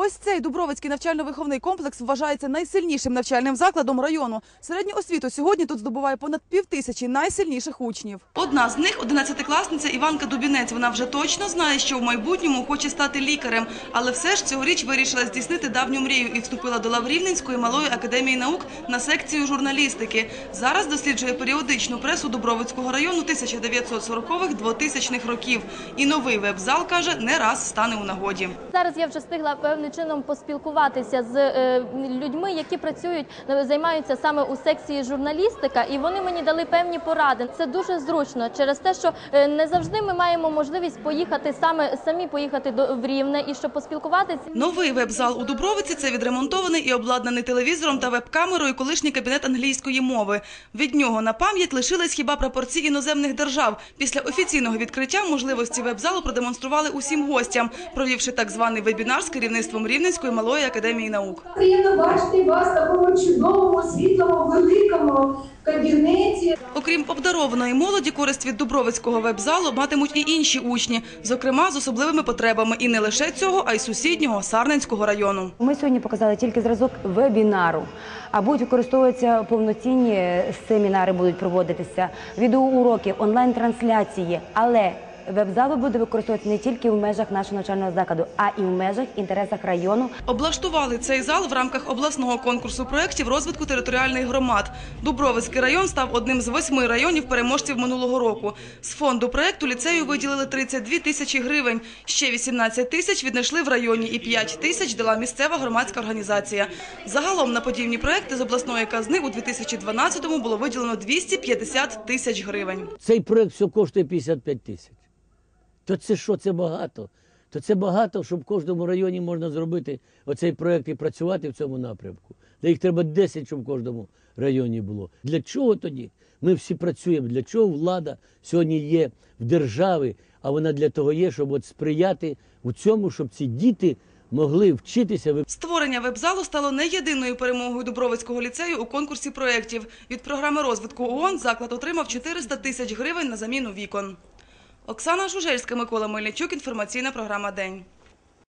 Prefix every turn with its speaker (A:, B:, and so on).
A: Ось цей Дубровицький навчально-виховний комплекс вважається найсильнішим навчальним закладом району. Середню освіту сьогодні тут здобуває понад півтисячі найсильніших учнів. Одна з них – одинадцятикласниця Іванка Дубінець. Вона вже точно знає, що в майбутньому хоче стати лікарем. Але все ж цьогоріч вирішила здійснити давню мрію і вступила до Лаврівненської малої академії наук на секцію журналістики. Зараз досліджує періодичну пресу Дубровицького району 1940-х-2000-х років. І новий веб-зал, каже, не раз стане у нагоді.
B: Зараз я вже встигла певним чином поспілкуватися з е, людьми, які працюють, е, займаються саме у секції журналістика, і вони мені дали певні поради. Це дуже зручно через те, що е, не завжди ми маємо можливість поїхати саме самі поїхати до в Рівне і щоб поспілкуватися.
A: Новий веб-зал у Дубровиці – це відремонтований і обладнаний телевізором та веб-камерою колишній кабінет англійської мови. Від нього на пам'ять лишились хіба прапорці іноземних держав. Після офіційного відкриття можливості веб-залу продемонстрували усім гостям, провівши так званий вебінар з керівництвом Рівненської малої академії наук.
C: Приємно бачити вас в такому чудовому, світлому, великому кабінеті.
A: Окрім обдарованої молоді, користь від Дубровицького веб-залу матимуть і інші учні, зокрема з особливими потребами і не лише цього, а й сусіднього Сарненського району.
D: Ми сьогодні показали тільки зразок вебінару, а будуть використовуватися повноцінні семінари, будуть проводитися, відеоуроки, онлайн-трансляції. Але веб-зал буде використовуватися не тільки в межах нашого навчального закладу, а і в межах інтересах району.
A: Облаштували цей зал в рамках обласного конкурсу проєктів розвитку територіальних громад. Дубровицький район став одним з восьми районів переможців минулого року. З фонду проєкту ліцею виділили 32 тисячі гривень. Ще 18 тисяч віднайшли в районі і 5 тисяч дала місцева громадська організація. Загалом на подібні проєкти з обласної казни у 2012-му було виділено 250 тисяч гривень.
E: Цей проект все коштує 55 тисяч. То це що, це багато? То це багато, щоб в кожному районі можна зробити оцей проект і працювати в цьому напрямку. Та їх треба 10, щоб в кожному районі було. Для чого тоді? Ми всі працюємо. Для чого влада сьогодні є в державі, а вона для того є, щоб от сприяти у цьому, щоб ці діти могли вчитися.
A: Створення веб-залу стало не єдиною перемогою Дубровицького ліцею у конкурсі проєктів. Від програми розвитку ООН заклад отримав 400 тисяч гривень на заміну вікон. Оксана Жужельська, Микола Мельничук. Інформаційна програма «День».